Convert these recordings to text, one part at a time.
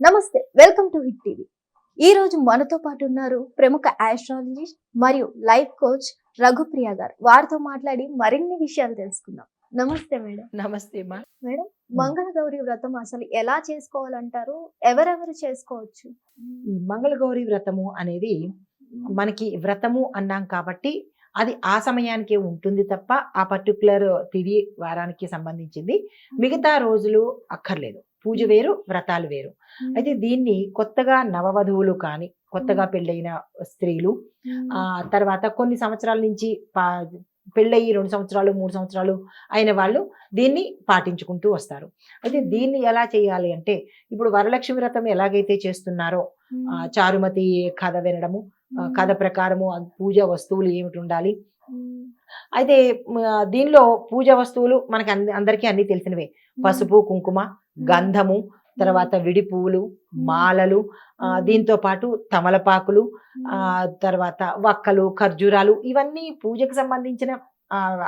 నమస్తే welcome to hit TV. ఈ రోజు మనతో పాటు ఉన్నారు ప్రముఖ ఆస్ట్రాలజిస్ట్ మరియు లైఫ్ కోచ్ రఘుప్రియ గారు. వారితో మాట్లాడి మరిన్ని విషయాలు తెలుసుకుందాం. నమస్తే మేడం. నమస్తే మా. మేడం మంగళగౌరి వ్రతం అసలు ఎలా చేసుకోవాలంటారు? ఎవరెవరు చేసుకోవచ్చు? ఈ మంగళగౌరి వ్రతము అనేది మనకి వ్రతము అన్నాం కాబట్టి అది ఆ సమయానికే ఉంటుంది తప్ప ఆ పర్టికులర్ తిది వారానికి సంబంధించింది. మిగతా రోజులు అక్కర్లేదు. పూజ వేరు వ్రతాలు వేరు. అయితే దీన్ని కొత్తగా నవవధువులు కానీ కొత్తగా పెళ్ళైన స్త్రీలు ఆ తర్వాత కొన్ని సంవత్సరాల నుంచి పా- పెళ్ళయి రెండు సంవత్సరాలు మూడు సంవత్సరాలు అయిన వాళ్ళు దీన్ని పాటించుకుంటూ వస్తారు. అయితే దీన్ని ఎలా చేయాలి అంటే ఇప్పుడు వరలక్ష్మి వ్రతం ఎలాగైతే చేస్తున్నారో చారుమతి కథ వినడము కథ ప్రకారము పూజ వస్తువులు ఏమిటి ఉండాలి అయితే దీనిలో పూజ వస్తువులు మనకి అంద- అందరికీ అన్ని తెలిసినవే. పసుపు కుంకుమ గంధము తర్వాత విడి పువ్వులు మాలలు ఆ, దీంతో పాటు తమలపాకులు ఆ తర్వాత వక్కలు ఖర్జూరాలు ఇవన్నీ పూజకు సంబంధించిన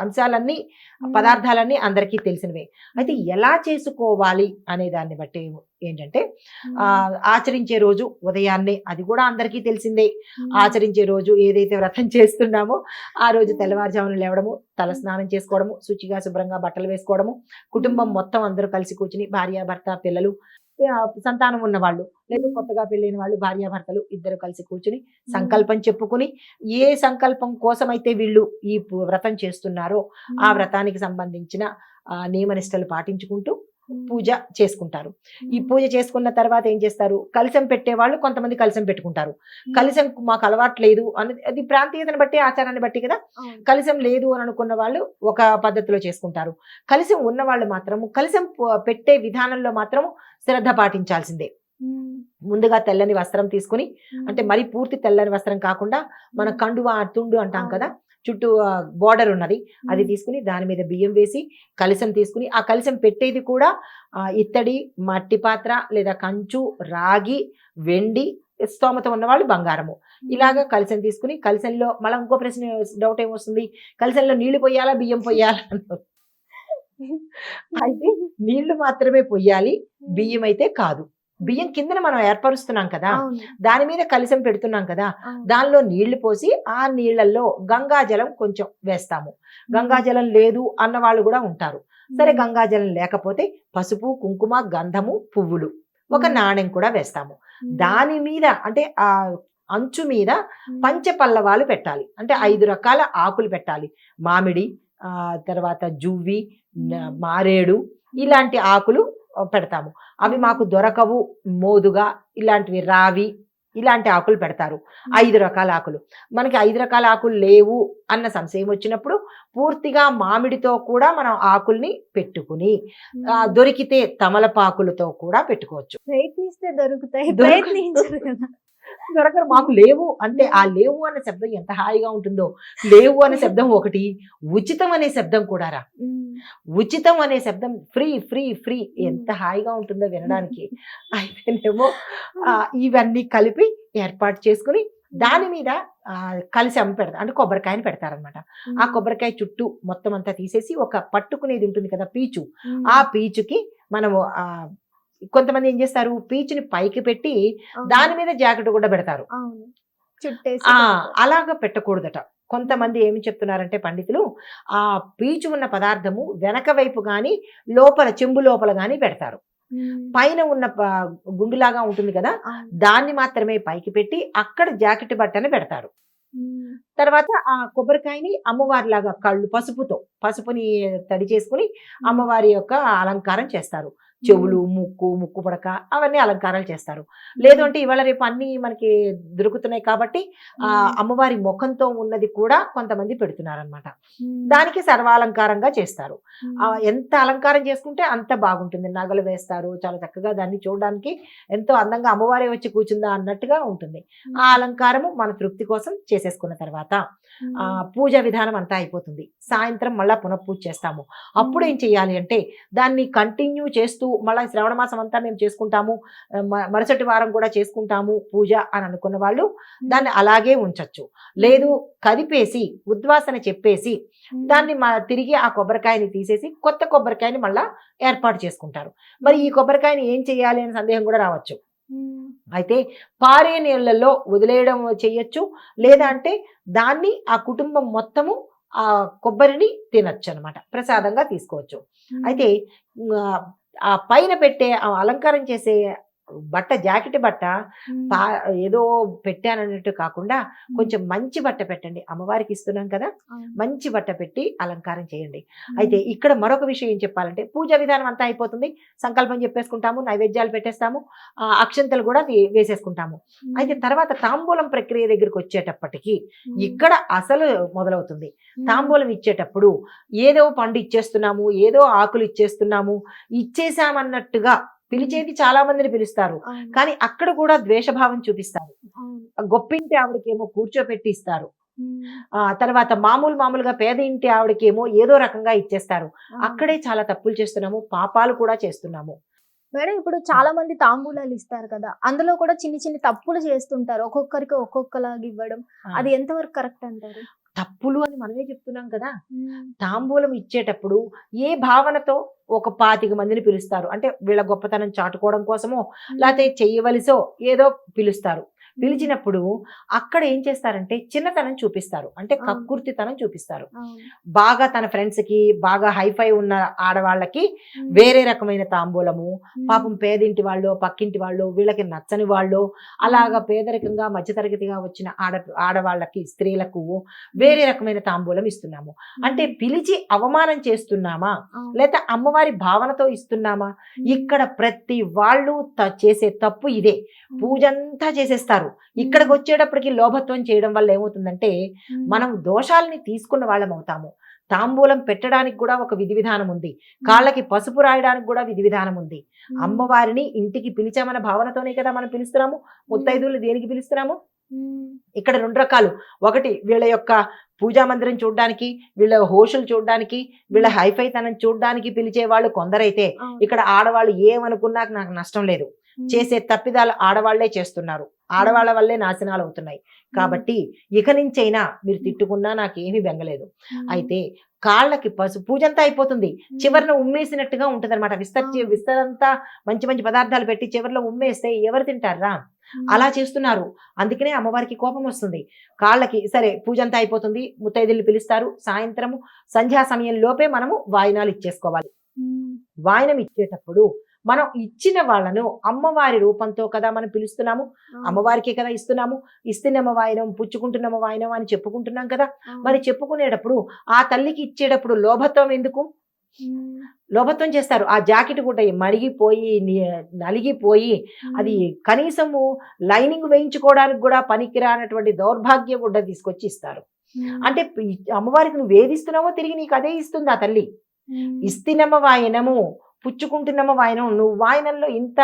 అంశాలన్నీ పదార్థాలన్నీ అందరికీ తెలిసినవే. అయితే ఎలా చేసుకోవాలి అనే దాన్ని బట్టి ఏంటంటే ఆ ఆచరించే రోజు ఉదయాన్నే అది కూడా అందరికీ తెలిసిందే. ఆచరించే రోజు ఏదైతే వ్రతం చేస్తున్నామో ఆ రోజు తెల్లవారుజామున లేవడము తల స్నానం చేసుకోవడము శుచిగా శుభ్రంగా బట్టలు వేసుకోవడము కుటుంబం మొత్తం అందరూ కలిసి కూర్చుని భార్య భర్త పిల్లలు సంతానం ఉన్న వాళ్ళు లేదు కొత్తగా పెళ్ళైన వాళ్ళు భార్యాభర్తలు ఇద్దరు కలిసి కూర్చుని సంకల్పం చెప్పుకుని ఏ సంకల్పం కోసమైతే వీళ్ళు ఈ వ్రతం చేస్తున్నారో ఆ వ్రతానికి సంబంధించిన ఆ, నియమనిష్టలు పాటించుకుంటూ పూజ చేసుకుంటారు. ఈ పూజ చేసుకున్న తర్వాత ఏం చేస్తారు? కలశం పెట్టేవాళ్ళు కొంతమంది కలశం పెట్టుకుంటారు. కలశం మాకు అలవాటు లేదు అని అది ప్రాంతీయతను బట్టి ఆచారాన్ని బట్టి కదా? కలశం లేదు అని అనుకున్న వాళ్ళు ఒక పద్ధతిలో చేసుకుంటారు. కలశం ఉన్న వాళ్ళు మాత్రము కలశం ప- పెట్టే విధానంలో మాత్రము శ్రద్ధ పాటించాల్సిందే. ముందుగా తెల్లని వస్త్రం తీసుకుని అంటే మరి పూర్తి తెల్లని వస్త్రం కాకుండా మన కండువా తుండు అంటాం కదా చుట్టూ బోర్డర్ ఉన్నది. అది తీసుకుని దాని మీద బియ్యం వేసి కలశం తీసుకుని ఆ కలశం పెట్టేది కూడా ఇత్తడి మట్టి పాత్ర లేదా కంచు రాగి వెండి స్తోమత ఉన్నవాళ్ళు బంగారము. ఇలాగ కలశం తీసుకుని కలశంలో మళ్ళీ ఇంకో ప్రశ్న డౌట్ ఏమొస్తుంది? కలశంలో నీళ్ళు పొయ్యాలా బియ్యం అన్నారు. అయితే నీళ్ళు మాత్రమే పొయ్యాలి బియ్యం అయితే కాదు. బియ్యం కిందన మనం ఏర్పరుస్తున్నాం కదా దాని మీద కలశం పెడుతున్నాం కదా దానిలో నీళ్ళు పోసి ఆ నీళ్ళలో గంగాజలం కొంచెం వేస్తాము. గంగాజలం లేదు అన్న వాళ్ళు కూడా ఉంటారు. సరే గంగాజలం లేకపోతే పసుపు కుంకుమ గంధము పువ్వులు ఒక నాణెం కూడా వేస్తాము. దాని మీద అంటే ఆ అంచు మీద పంచపల్లవాలు పెట్టాలి. అంటే ఐదు రకాల ఆకులు పెట్టాలి. మామిడి ఆ తర్వాత జువ్వి మారేడు ఇలాంటి ఆకులు పెడతాము. అవి మాకు దొరకవు మోదుగా ఇలాంటివి రావి ఇలాంటి ఆకులు పెడతారు. ఐదు రకాల ఆకులు. మనకి ఐదు రకాల ఆకులు లేవు అన్న సంశయం వచ్చినప్పుడు పూర్తిగా మామిడితో కూడా మనం ఆకుల్ని పెట్టుకుని దొరికితే తమలపాకులతో కూడా పెట్టుకోవచ్చు. ప్రయత్నిస్తే దొరుకుతాయి. దొరకరు. మాకు లేవు అంటే ఆ లేవు అన్న శబ్దం ఎంత హాయిగా ఉంటుందో. లేవు అనే శబ్దం ఒకటి ఉచితం అనే శబ్దం కూడా రా. ఉచితం అనే శబ్దం ఫ్రీ ఫ్రీ ఫ్రీ ఎంత హాయిగా ఉంటుందో వినడానికి. అయితేనేమో ఇవన్నీ కలిపి ఏర్పాటు చేసుకుని దాని మీద కలిసి అమ్మి పెడతారు అంటే కొబ్బరికాయని పెడతారనమాట. ఆ కొబ్బరికాయ చుట్టూ మొత్తం అంతా తీసేసి ఒక పట్టుకునేది ఉంటుంది కదా పీచు. ఆ పీచుకి మనము ఆ కొంతమంది ఏం చేస్తారు? పీచుని పైకి పెట్టి దాని మీద జాకెట్ కూడా పెడతారు. అలాగ పెట్టకూడదట. కొంతమంది ఏమి చెప్తున్నారంటే పండితులు ఆ పీచు ఉన్న పదార్థము వెనక వైపు గాని లోపల చెంబు లోపల గాని పెడతారు. పైన ఉన్న గుండులాగా ఉంటుంది కదా. దాన్ని మాత్రమే పైకి పెట్టి అక్కడ జాకెట్ బట్టని పెడతారు. తర్వాత ఆ కొబ్బరికాయని అమ్మవారిలాగా కళ్ళు పసుపుతో పసుపుని తడి చేసుకుని అమ్మవారి యొక్క అలంకారం చేస్తారు. చెవులు ముక్కు ముక్కు పడక అవన్నీ అలంకారాలు చేస్తారు. లేదు అంటే ఇవాళ రేపు అన్ని మనకి దొరుకుతున్నాయి కాబట్టి ఆ అమ్మవారి ముఖంతో ఉన్నది కూడా కొంతమంది పెడుతున్నారు అనమాట ఉమ్. దానికి సర్వాలంకారంగా చేస్తారు. ఎంత అలంకారం చేసుకుంటే అంత బాగుంటుంది. నగలు వేస్తారు. చాలా చక్కగా దాన్ని చూడడానికి ఎంతో అందంగా అమ్మవారే వచ్చి కూర్చుందా అన్నట్టుగా ఉంటుంది. ఆ అలంకారము మన తృప్తి కోసం చేసేసుకున్న తర్వాత. ఆ పూజ విధానం అంతా అయిపోతుంది. సాయంత్రం మళ్ళా పునఃపూజ చేస్తాము. అప్పుడు ఏం చేయాలి అంటే దాన్ని కంటిన్యూ చేస్తూ మళ్ళీ శ్రవణ మాసం అంతా మేము చేసుకుంటాము. మరుసటి వారం కూడా చేసుకుంటాము పూజ అని అనుకున్న వాళ్ళు దాన్ని అలాగే ఉంచొచ్చు. లేదు కదిపేసి ఉద్వాసన చెప్పేసి. దాన్ని తిరిగి ఆ కొబ్బరికాయని తీసేసి కొత్త కొబ్బరికాయని మళ్ళా ఏర్పాటు చేసుకుంటారు. మరి ఈ కొబ్బరికాయని ఏం చేయాలి అనే సందేహం కూడా రావచ్చు. అయితే పారే నీళ్ళల్లో వదిలేయడం చేయొచ్చు. లేదా అంటే దాన్ని ఆ కుటుంబం మొత్తము ఆ కొబ్బరిని తినొచ్చు అనమాట ప్రసాదంగా తీసుకోవచ్చు. అయితే ఆ, పైన పెట్టే ఆ అలంకారం చేసే బట్ట జాకెట్ బట్ట ఏదో పెట్టానన్నట్టు కాకుండా కొంచెం మంచి బట్ట పెట్టండి. అమ్మవారికి ఇస్తున్నాం కదా. మంచి బట్ట పెట్టి అలంకారం చేయండి. అయితే ఇక్కడ మరొక విషయం ఏం చెప్పాలంటే పూజ విధానం అంతా అయిపోతుంది. సంకల్పం చెప్పేసుకుంటాము నైవేద్యాలు పెట్టేస్తాము అక్షంతలు కూడా వే- వేసేసుకుంటాము. అయితే తర్వాత తాంబూలం ప్రక్రియ దగ్గరికి వచ్చేటప్పటికి ఇక్కడ అసలు మొదలవుతుంది. తాంబూలం ఇచ్చేటప్పుడు ఏదో పండు ఇచ్చేస్తున్నాము ఏదో ఆకులు ఇచ్చేస్తున్నాము ఇచ్చేసామన్నట్టుగా పిలిచేది చాలా మందిని పిలుస్తారు. కానీ అక్కడ కూడా ద్వేషభావం చూపిస్తారు. గొప్పింటి ఆవిడకేమో కూర్చోపెట్టి ఇస్తారు తర్వాత మామూలు మామూలుగా పేద ఇంటి ఆవిడకేమో ఏదో రకంగా ఇచ్చేస్తారు. అక్కడే చాలా తప్పులు చేస్తున్నాము పాపాలు కూడా చేస్తున్నాము. మేడం ఇప్పుడు చాలా మంది తాంబూలాలు ఇస్తారు కదా అందులో కూడా చిన్ని చిన్ని తప్పులు చేస్తుంటారు. ఒక్కొక్కరికి ఒక్కొక్కలాగా ఇవ్వడం. అది ఎంతవరకు కరెక్ట్ అంటారు? తప్పులు అని మనమే చెప్తున్నాం కదా. తాంబూలం ఇచ్చేటప్పుడు ఏ భావనతో ఒక పాతిక మందిని పిలుస్తారు. అంటే వీళ్ళ గొప్పతనం చాటుకోవడం కోసమో లేకపోతే చెయ్యవలసో ఏదో పిలుస్తారు. పిలిచినప్పుడు అక్కడ ఏం చేస్తారంటే చిన్నతనం చూపిస్తారు. అంటే. కక్కుర్తితనం చూపిస్తారు. బాగా తన ఫ్రెండ్స్కి బాగా హైఫై ఉన్న ఆడవాళ్ళకి వేరే రకమైన తాంబూలము పాపం పేదింటి వాళ్ళు పక్కింటి వాళ్ళు వీళ్ళకి నచ్చని వాళ్ళు అలాగా పేదరికంగా మధ్యతరగతిగా వచ్చిన ఆడ ఆడవాళ్ళకి స్త్రీలకు వేరే రకమైన తాంబూలం ఇస్తున్నాము. అంటే పిలిచి అవమానం చేస్తున్నామా? లేదా అమ్మవారి భావనతో ఇస్తున్నామా? ఇక్కడ ప్రతి వాళ్ళు చేసే తప్పు ఇదే. పూజంతా చేసేస్తారు. ఇక్కడికి వచ్చేటప్పటికి లోభత్వం చేయడం వల్ల ఏమవుతుందంటే మనం దోషాలని తీసుకున్న వాళ్ళం అవుతాము. తాంబూలం పెట్టడానికి కూడా ఒక విధి విధానం ఉంది. కాళ్ళకి పసుపు రాయడానికి కూడా విధి విధానం ఉంది. అమ్మవారిని ఇంటికి పిలిచామన్న భావనతోనే కదా మనం పిలుస్తున్నాము. ముత్తైదువులు దేనికి పిలుస్తున్నాము? ఇక్కడ రెండు రకాలు. ఒకటి వీళ్ళ యొక్క పూజా మందిరం చూడడానికి వీళ్ళ హోషులు చూడడానికి వీళ్ళ హైఫైతనం చూడడానికి పిలిచే వాళ్ళు కొందరైతే ఇక్కడ ఆడవాళ్ళు ఏమనుకున్నా నాకు నష్టం లేదు. చేసే తప్పిదాలు ఆడవాళ్ళే చేస్తున్నారు. ఆడవాళ్ళ వల్లే నాశనాలు అవుతున్నాయి. కాబట్టి ఇక నుంచైనా మీరు తిట్టుకున్నా నాకేమీ బెంగలేదు. అయితే కాళ్ళకి పసు పూజంతా అయిపోతుంది. ఉమ్, చివరిన ఉమ్మేసినట్టుగా ఉంటది అనమాట విస్తరి. విస్తరంతా మంచి మంచి పదార్థాలు పెట్టి చివరిలో ఉమ్మేస్తే ఎవరు తింటారా? అలా చేస్తున్నారు. అందుకనే అమ్మవారికి కోపం వస్తుంది. కాళ్ళకి సరే పూజ అంతా అయిపోతుంది. ముత్తైదులు పిలుస్తారు. సాయంత్రము సంధ్యా సమయం లోపే మనము వాయినాలు ఇచ్చేసుకోవాలి. వాయనం ఇచ్చేటప్పుడు మనం ఇచ్చిన వాళ్ళను అమ్మవారి రూపంతో కదా మనం పిలుస్తున్నాము. అమ్మవారికే కదా ఇస్తున్నాము. ఇస్తున్నమ్మ వాయనం పుచ్చుకుంటున్నమ్మ వాయనం అని చెప్పుకుంటున్నాం కదా. మరి చెప్పుకునేటప్పుడు ఆ తల్లికి ఇచ్చేటప్పుడు లోభత్వం ఎందుకు? లోభత్వం చేస్తారు. ఆ జాకెట్ కూడా మరిగిపోయి నలిగిపోయి అది కనీసము లైనింగ్ వేయించుకోవడానికి కూడా పనికిరానటువంటి దౌర్భాగ్య గుడ్డ తీసుకొచ్చి ఇస్తారు. అంటే అమ్మవారికి నువ్వు ఏదిస్తున్నావో తిరిగి నీకు అదే ఇస్తుంది ఆ తల్లి. ఇస్తినమ్మ వాయనము. పుచ్చుకుంటున్నమ్మ వాయనం. నువ్వు వాయనంలో ఇంత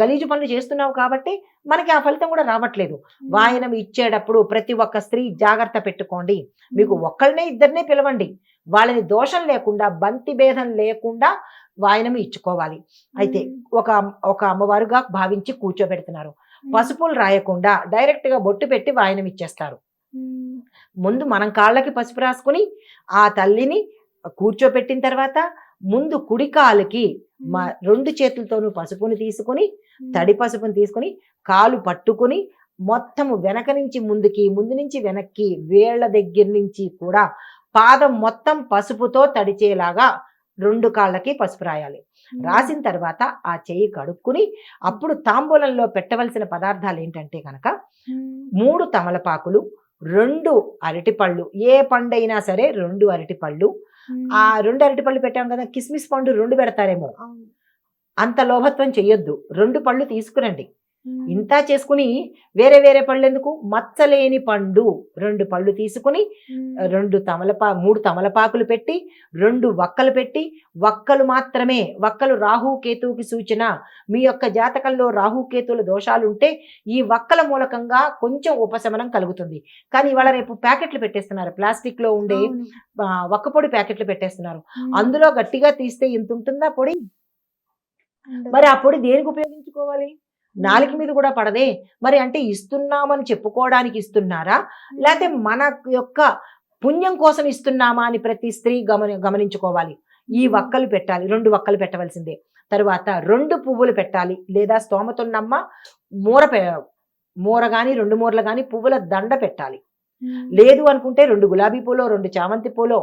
గలీజు పనులు చేస్తున్నావు కాబట్టి మనకి ఆ ఫలితం కూడా రావట్లేదు. వాయనం ఇచ్చేటప్పుడు ప్రతి ఒక్క స్త్రీ జాగ్రత్త పెట్టుకోండి. మీకు ఒక్కళ్ళనే ఇద్దరినే పిలవండి. వాళ్ళని దోషం లేకుండా బంతి భేదం లేకుండా వాయనం ఇచ్చుకోవాలి. అయితే ఒక ఒక అమ్మవారుగా భావించి కూర్చోబెడుతున్నారు. పసుపులు రాయకుండా డైరెక్ట్గా బొట్టు పెట్టి వాయనం ఇచ్చేస్తారు. ముందు మనం కాళ్ళకి పసుపు రాసుకుని ఆ తల్లిని కూర్చోపెట్టిన తర్వాత ముందు కుడి కాలుకి మా రెండు చేతులతోనూ పసుపుని తీసుకుని తడి పసుపుని తీసుకుని కాలు పట్టుకుని మొత్తము వెనక నుంచి ముందుకి ముందు నుంచి వెనక్కి వేళ్ళ దగ్గర నుంచి కూడా పాదం మొత్తం పసుపుతో తడిచేలాగా రెండు కాళ్ళకి పసుపు రాయాలి. రాసిన తర్వాత ఆ చెయ్యి కడుక్కుని అప్పుడు తాంబూలంలో పెట్టవలసిన పదార్థాలు ఏంటంటే కనుక మూడు తమలపాకులు రెండు అరటిపళ్ళు ఏ పండైనా సరే రెండు అరటిపళ్ళు ఆ రెండు అరటిపళ్ళు పెట్టాం కదా కిస్మిస్ పండు రెండు పెడతారేమో. అంత లోభత్వం చెయ్యొద్దు. రెండు పళ్ళు తీసుకురండి. ఇంత చేసుకుని వేరే వేరే పళ్ళు ఎందుకు మచ్చలేని పండు. రెండు పళ్ళు తీసుకుని రెండు తమలపా మూడు తమలపాకులు పెట్టి రెండు వక్కలు పెట్టి వక్కలు మాత్రమే వక్కలు రాహు కేతువుకి సూచన. మీ యొక్క జాతకంలో రాహు కేతువుల దోషాలు ఉంటే ఈ వక్కల మూలకంగా కొంచెం ఉపశమనం కలుగుతుంది. కానీ ఇవాళ రేపు ప్యాకెట్లు పెట్టేస్తున్నారు. ప్లాస్టిక్లో ఉండే వక్క పొడి ప్యాకెట్లు పెట్టేస్తున్నారు. అందులో గట్టిగా తీస్తే ఇంత ఉంటుందా పొడి. మరి ఆ పొడి దేనికి ఉపయోగించుకోవాలి? నాలుక మీద కూడా పడదే. మరి అంటే ఇస్తున్నామని చెప్పుకోవడానికి ఇస్తున్నారా? లేకపోతే మన యొక్క పుణ్యం కోసం ఇస్తున్నామా అని ప్రతి స్త్రీ గమని గమనించుకోవాలి. ఈ వక్కలు పెట్టాలి రెండు వక్కలు పెట్టవలసిందే. తరువాత రెండు పువ్వులు పెట్టాలి లేదా స్తోమతున్నమ్మ మూర మూర కానీ రెండు మూరలు కానీ పువ్వుల దండ పెట్టాలి. లేదు అనుకుంటే రెండు గులాబీ పూలో రెండు చామంతి పూలో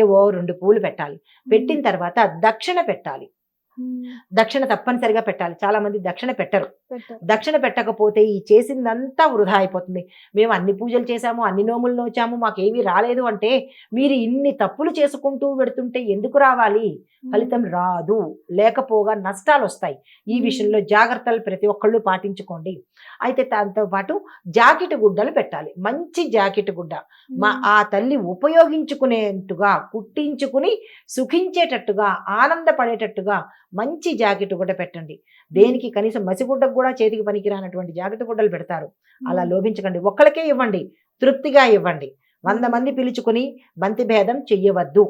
ఏవో రెండు పూలు పెట్టాలి. పెట్టిన తర్వాత దక్షిణ పెట్టాలి. దక్షిణ తప్పనిసరిగా పెట్టాలి. చాలా మంది దక్షిణ పెట్టరు. దక్షిణ పెట్టకపోతే ఈ చేసిందంతా వృధా అయిపోతుంది. మేము అన్ని పూజలు చేశాము అన్ని నోములు నోచాము మాకేమీ రాలేదు అంటే మీరు ఇన్ని తప్పులు చేసుకుంటూ పెడుతుంటే ఎందుకు రావాలి? ఫలితం రాదు. లేకపోగా నష్టాలు వస్తాయి ఈ. విషయంలో జాగ్రత్తలు ప్రతి ఒక్కళ్ళు పాటించుకోండి. అయితే దాంతో పాటు జాకెట్ గుడ్డలు పెట్టాలి. మంచి జాకెట్ గుడ్డ. మా ఆ తల్లి ఉపయోగించుకునేట్టుగా కుట్టించుకుని సుఖించేటట్టుగా ఆనందపడేటట్టుగా మంచి జాకెట్ గుడ్డ పెట్టండి. దేనికి కనీసం మసిగుడ్డకు కూడా చేతికి పనికిరానటువంటి జాకెట్ గుడ్డలు పెడతారు. అలా లోభించకండి ఒక్కళ్ళకే ఇవ్వండి. తృప్తిగా ఇవ్వండి. వంద మంది పిలుచుకుని బంతి భేదం చెయ్యవద్దు.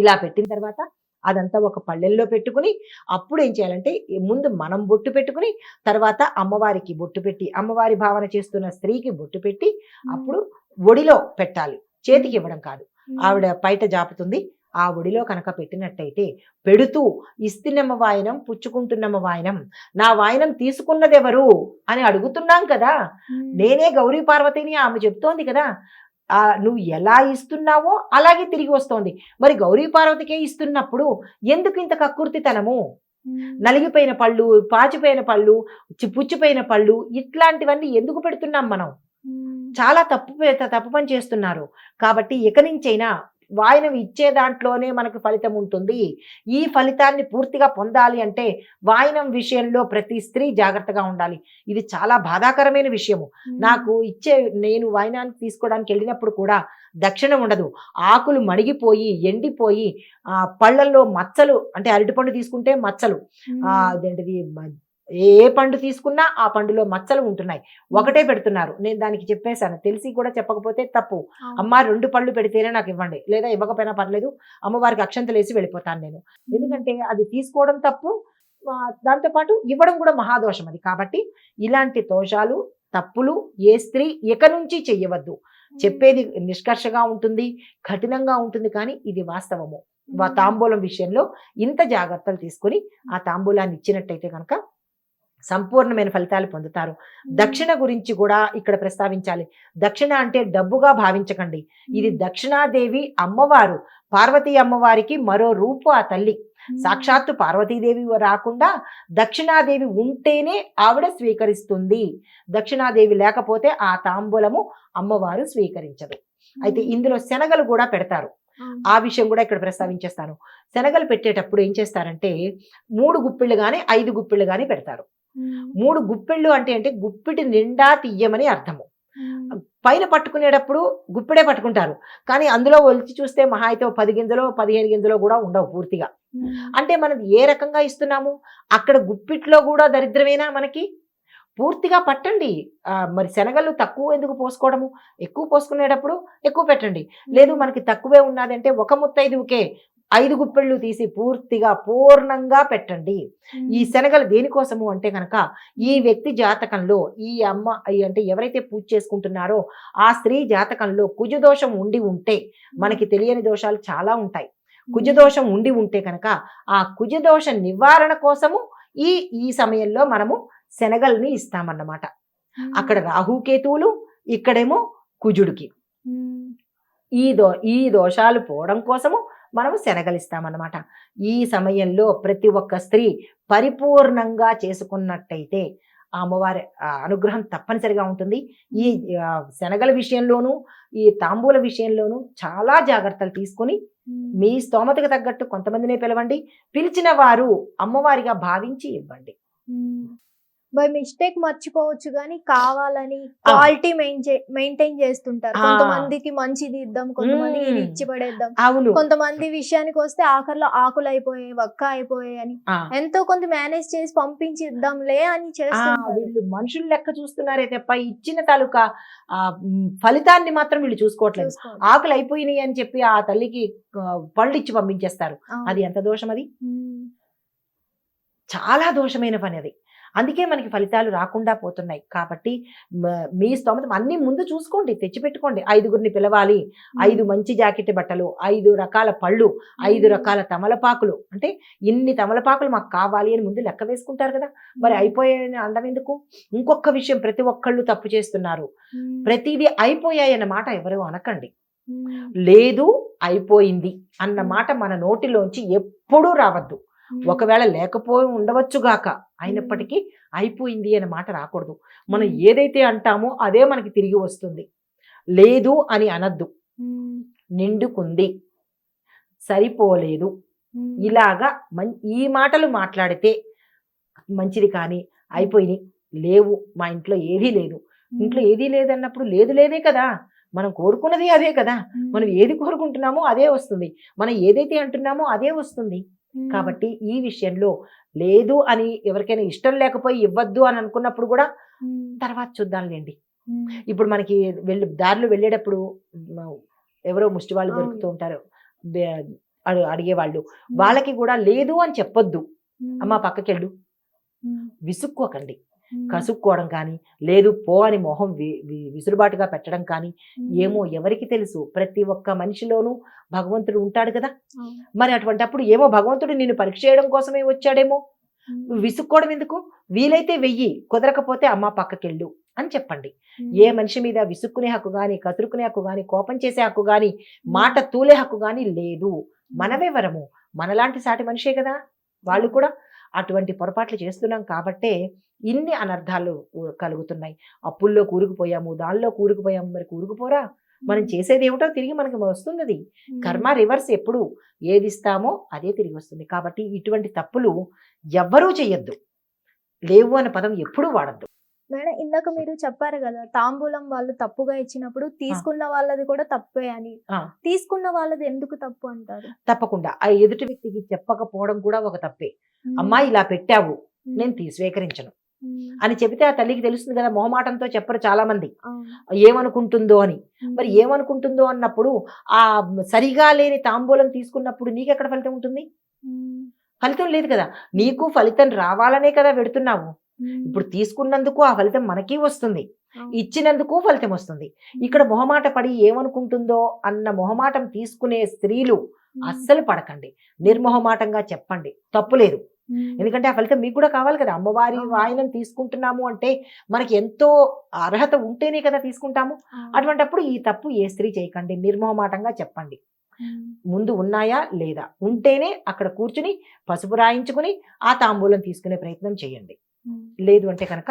ఇలా పెట్టిన తర్వాత అదంతా ఒక పళ్ళెల్లో పెట్టుకుని అప్పుడు ఏం చేయాలంటే ముందు మనం బొట్టు పెట్టుకుని తర్వాత అమ్మవారికి బొట్టు పెట్టి అమ్మవారి భావన చేస్తున్న స్త్రీకి బొట్టు పెట్టి అప్పుడు ఒడిలో పెట్టాలి. చేతికి ఇవ్వడం కాదు. ఆవిడ బయట జాపుతుంది. ఆ ఒడిలో కనుక పెట్టినట్టయితే పెడుతూ ఇస్తున్నమ్మ వాయనం పుచ్చుకుంటున్నమ్మ వాయనం నా వాయనం తీసుకున్నదెవరు? అని అడుగుతున్నాం కదా. నేనే గౌరీ పార్వతిని ఆమె చెప్తోంది కదా. ఆ నువ్వు ఎలా ఇస్తున్నావో అలాగే తిరిగి వస్తోంది. మరి గౌరీ పార్వతికే ఇస్తున్నప్పుడు ఎందుకు ఇంత కక్కుర్తితనము? నలిగిపోయిన పళ్ళు పాచిపోయిన పళ్ళు చి- పుచ్చిపోయిన పళ్ళు ఇట్లాంటివన్నీ ఎందుకు పెడుతున్నాం మనం? చాలా తప్పు తప్పు పని చేస్తున్నారు. కాబట్టి ఇక నుంచైనా వాయనం ఇచ్చే దాంట్లోనే మనకు ఫలితం ఉంటుంది. ఈ ఫలితాన్ని పూర్తిగా పొందాలి అంటే వాయనం విషయంలో ప్రతి స్త్రీ జాగ్రత్తగా ఉండాలి. ఇది చాలా బాధాకరమైన విషయము. నాకు ఇచ్చే నేను వాయినానికి తీసుకోవడానికి వెళ్ళినప్పుడు కూడా దక్షిణ ఉండదు. ఆకులు మణిగిపోయి ఎండిపోయి ఆ పళ్ళల్లో మచ్చలు అంటే అరటిపండు తీసుకుంటే మచ్చలు. ఆ అదేంటిది ఏ పండు తీసుకున్నా ఆ పండులో మచ్చలు ఉంటున్నాయి. ఒకటే పెడుతున్నారు. నేను దానికి చెప్పేశాను. తెలిసి కూడా చెప్పకపోతే తప్పు. అమ్మ రెండు పళ్ళు పెడితేనే నాకు ఇవ్వండి. లేదా ఇవ్వకపోయినా పర్లేదు. అమ్మవారికి అక్షంతలు వేసి వెళ్ళిపోతాను నేను. ఎందుకంటే అది తీసుకోవడం తప్పు. దాంతోపాటు ఇవ్వడం కూడా మహాదోషం అది. కాబట్టి ఇలాంటి దోషాలు తప్పులు ఏ స్త్రీ ఇక నుంచి చెయ్యవద్దు. చెప్పేది నిష్కర్షగా ఉంటుంది కఠినంగా ఉంటుంది. కానీ ఇది వాస్తవము. వా- తాంబూలం విషయంలో ఇంత జాగ్రత్తలు తీసుకొని ఆ తాంబూలాన్ని ఇచ్చినట్టయితే కనుక సంపూర్ణమైన ఫలితాలు పొందుతారు. దక్షిణ గురించి కూడా ఇక్కడ ప్రస్తావించాలి. దక్షిణ అంటే డబ్బుగా భావించకండి. ఇది దక్షిణాదేవి అమ్మవారు పార్వతీ అమ్మవారికి మరో రూపు ఆ తల్లి. సాక్షాత్తు పార్వతీదేవి రాకుండా దక్షిణాదేవి ఉంటేనే ఆవిడ స్వీకరిస్తుంది. దక్షిణాదేవి లేకపోతే ఆ తాంబూలము అమ్మవారు స్వీకరించదు. అయితే ఇందులో శనగలు కూడా పెడతారు. ఆ విషయం కూడా ఇక్కడ ప్రస్తావించేస్తాను. శనగలు పెట్టేటప్పుడు ఏం చేస్తారంటే మూడు గుప్పిళ్ళు కానీ ఐదు గుప్పిళ్ళు కానీ పెడతారు. మూడు గుప్పిళ్ళు అంటే అంటే గుప్పిటి నిండా తీయమని అర్థము. పైన పట్టుకునేటప్పుడు గుప్పిడే పట్టుకుంటారు. కానీ అందులో ఒలిచి చూస్తే మహా అయితే పది గింజలో పదిహేను గింజలో కూడా ఉండవు పూర్తిగా. అంటే మనది ఏ రకంగా ఇస్తున్నాము? అక్కడ గుప్పిట్లో కూడా దరిద్రమేనా మనకి? పూర్తిగా పట్టండి. మరి శనగలు తక్కువ ఎందుకు పోసుకోవడము? ఎక్కువ పోసుకునేటప్పుడు ఎక్కువ పెట్టండి. లేదు మనకి తక్కువే ఉన్నదంటే ఒక ముత్తైదువుకే ఐదు గుప్పెళ్ళు తీసి పూర్తిగా పూర్ణంగా పెట్టండి. ఈ శనగలు దేనికోసము అంటే కనుక ఈ వ్యక్తి జాతకంలో ఈ అమ్మ అంటే ఎవరైతే పూజ చేసుకుంటున్నారో ఆ స్త్రీ జాతకంలో కుజదోషం ఉండి ఉంటే మనకి తెలియని దోషాలు చాలా ఉంటాయి. కుజదోషం ఉండి ఉంటే కనుక ఆ కుజదోష నివారణ కోసము ఈ ఈ సమయంలో మనము శనగల్ని ఇస్తామన్నమాట. అక్కడ రాహుకేతువులు ఇక్కడేమో కుజుడికి. ఈ దో ఈ దోషాలు పోవడం కోసము మనము శనగలిస్తామన్నమాట. ఈ సమయంలో ప్రతి ఒక్క స్త్రీ పరిపూర్ణంగా చేసుకున్నట్టయితే ఆ అమ్మవారి అనుగ్రహం తప్పనిసరిగా ఉంటుంది. ఈ శనగల విషయంలోనూ ఈ తాంబూల విషయంలోనూ చాలా జాగ్రత్తలు తీసుకొని మీ స్తోమతకు తగ్గట్టు కొంతమందినే పిలవండి. పిలిచిన వారు అమ్మవారిగా భావించి ఇవ్వండి. బై మిస్టేక్ మర్చిపోవచ్చు కానీ కావాలని క్వాలిటీ మెయింటైన్ చేస్తుంటారు. కొంతమందికి మంచిది ఇద్దాం ఇది మ్మ్. ఇచ్చి పడేద్దాం అవును కొంతమంది విషయానికి వస్తే ఆఖరిలో ఆకులు అయిపోయాయి వక్క అయిపోయాయి అని ఎంతో కొంత మేనేజ్ చేసి పంపించి ఇద్దాంలే అని ఆ, చేస్తుంటారు వీళ్ళు మనుషులు లెక్క చూస్తున్నారే తప్ప ఇచ్చిన తాలూకా ఫలితాన్ని మాత్రం వీళ్ళు చూసుకోవట్లేదు. ఆకులు అయిపోయినాయి అని చెప్పి ఆ తల్లికి పళ్ళు ఇచ్చి పంపించేస్తారు. అది ఎంత దోషం అది. చాలా దోషమైన పని అది అందుకే మనకి ఫలితాలు రాకుండా పోతున్నాయి. కాబట్టి మ- స్తోమత అన్ని ముందు చూసుకోండి తెచ్చిపెట్టుకోండి. ఐదుగురిని పిలవాలి ఐదు మంచి జాకెట్ బట్టలు ఐదు రకాల పళ్ళు ఐదు రకాల తమలపాకులు. అంటే ఇన్ని తమలపాకులు మాకు కావాలి అని ముందు లెక్క వేసుకుంటారు కదా. మరి అయిపోయాయని అనడం ఎందుకు? ఇంకొక విషయం ప్రతి ఒక్కళ్ళు తప్పు చేస్తున్నారు. ప్రతిదీ అయిపోయాయన్న మాట ఎవరు అనకండి. లేదు అయిపోయింది అన్న మాట మన నోటిలోంచి ఎప్పుడూ రావద్దు. ఒకవేళ లేకపోయి ఉండవచ్చుగాక అయినప్పటికీ అయిపోయింది అనే మాట రాకూడదు. మనం ఏదైతే అంటామో అదే మనకి తిరిగి వస్తుంది. లేదు అని అనద్దు. నిండుకుంది. సరిపోలేదు. ఇలాగా మం ఈ మాటలు మాట్లాడితే మంచిది కానీ అయిపోయినాయి లేవు మా ఇంట్లో ఏదీ లేదు. ఇంట్లో ఏదీ లేదన్నప్పుడు లేదు లేదే కదా! మనం కోరుకున్నది అదే కదా! మనం ఏది కోరుకుంటున్నామో అదే వస్తుంది. మనం ఏదైతే అంటున్నామో అదే వస్తుంది. కాబట్టి ఈ విషయంలో లేదు అని ఎవరికైనా ఇష్టం లేకపోయి ఇవ్వద్దు అని అనుకున్నప్పుడు కూడా తర్వాత చూద్దాంలేండి. ఇప్పుడు మనకి వెళ్ళి దారిలో వెళ్ళేటప్పుడు ఎవరో ముష్టి వాళ్ళు. దొరుకుతూ ఉంటారు. బే- అడు అడిగే వాళ్ళు వాళ్ళకి కూడా లేదు అని చెప్పొద్దు. అమ్మ పక్కకెళ్ళు. విసుక్కోకండి. కసుక్కోవడం కానీ లేదు పో అని మొహం విసురుబాటుగా పెట్టడం కానీ ఏమో ఎవరికి తెలుసు. ప్రతి ఒక్క మనిషిలోనూ భగవంతుడు ఉంటాడు కదా! మరి అటువంటప్పుడు ఏమో భగవంతుడు నిన్ను పరీక్ష చేయడం కోసమే వచ్చాడేమో? విసుక్కోవడం ఎందుకు? వీలైతే వెయ్యి కుదరకపోతే అమ్మ పక్కకెళ్ళు అని చెప్పండి. ఏ మనిషి మీద విసుక్కునే హక్కు గాని కతురుకునే హక్కు గాని కోపం చేసే హక్కు గాని మాట తూలే హక్కు గాని లేదు. మనమెవరము మనలాంటి సాటి మనిషే కదా! వాళ్ళు కూడా అటువంటి పొరపాట్లు చేస్తున్నాం కాబట్టే ఇన్ని అనర్థాలు కలుగుతున్నాయి. అప్పుల్లో కూరుకుపోయాము దానిలో కూరుకుపోయాము మరి కూరుకుపోరా? మనం చేసేది ఏమిటో తిరిగి మనకి వస్తుంది అది కర్మ రివర్స్ ఎప్పుడు ఏది ఇస్తామో అదే తిరిగి వస్తుంది. కాబట్టి ఇటువంటి తప్పులు ఎవ్వరూ చెయ్యొద్దు. లేవు అనే పదం ఎప్పుడూ వాడద్దు. మేడం ఇందాక మీరు చెప్పారు కదా తాంబూలం వాళ్ళు తప్పుగా ఇచ్చినప్పుడు తీసుకున్న వాళ్ళది కూడా తప్పే అని. తీసుకున్న వాళ్ళది ఎందుకు తప్పు అంటారు? తప్పకుండా. ఆ ఎదుటి వ్యక్తికి చెప్పకపోవడం కూడా ఒక తప్పే. అమ్మా ఇలా పెట్టావు. నేను తీ స్వీకరించను. అని చెబితే ఆ తల్లికి తెలుస్తుంది కదా మొహమాటంతో చెప్పరు చాలా మంది ఏమనుకుంటుందో అని. మరి ఏమనుకుంటుందో అన్నప్పుడు ఆ సరిగా లేని తాంబూలం తీసుకున్నప్పుడు నీకెక్కడ ఫలితం ఉంటుంది? ఫలితం లేదు కదా. నీకు ఫలితం రావాలనే కదా పెడుతున్నావు ఇప్పుడు తీసుకున్నందుకు ఆ ఫలితం మనకి వస్తుంది. ఇచ్చినందుకు ఫలితం వస్తుంది. ఇక్కడ మొహమాట పడి ఏమనుకుంటుందో అన్న మొహమాటం తీసుకునే స్త్రీలు అస్సలు పడకండి. నిర్మొహమాటంగా చెప్పండి. తప్పు లేదు. ఎందుకంటే ఆ ఫలితం మీకు కూడా కావాలి కదా. అమ్మవారి. వాయనం తీసుకుంటున్నాము అంటే మనకి ఎంతో అర్హత ఉంటేనే కదా తీసుకుంటాము. అటువంటప్పుడు ఈ తప్పు ఏ స్త్రీ చేయకండి. నిర్మోహమాటంగా చెప్పండి. ముందు ఉన్నాయా లేదా? ఉంటేనే అక్కడ కూర్చుని పసుపు రాయించుకుని ఆ తాంబూలం తీసుకునే ప్రయత్నం చేయండి. లేదు అంటే కనుక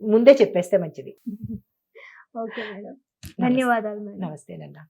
ముందే చెప్పేస్తే మంచిది. Okay madam. ధన్యవాదాలు నమస్తే నన్నా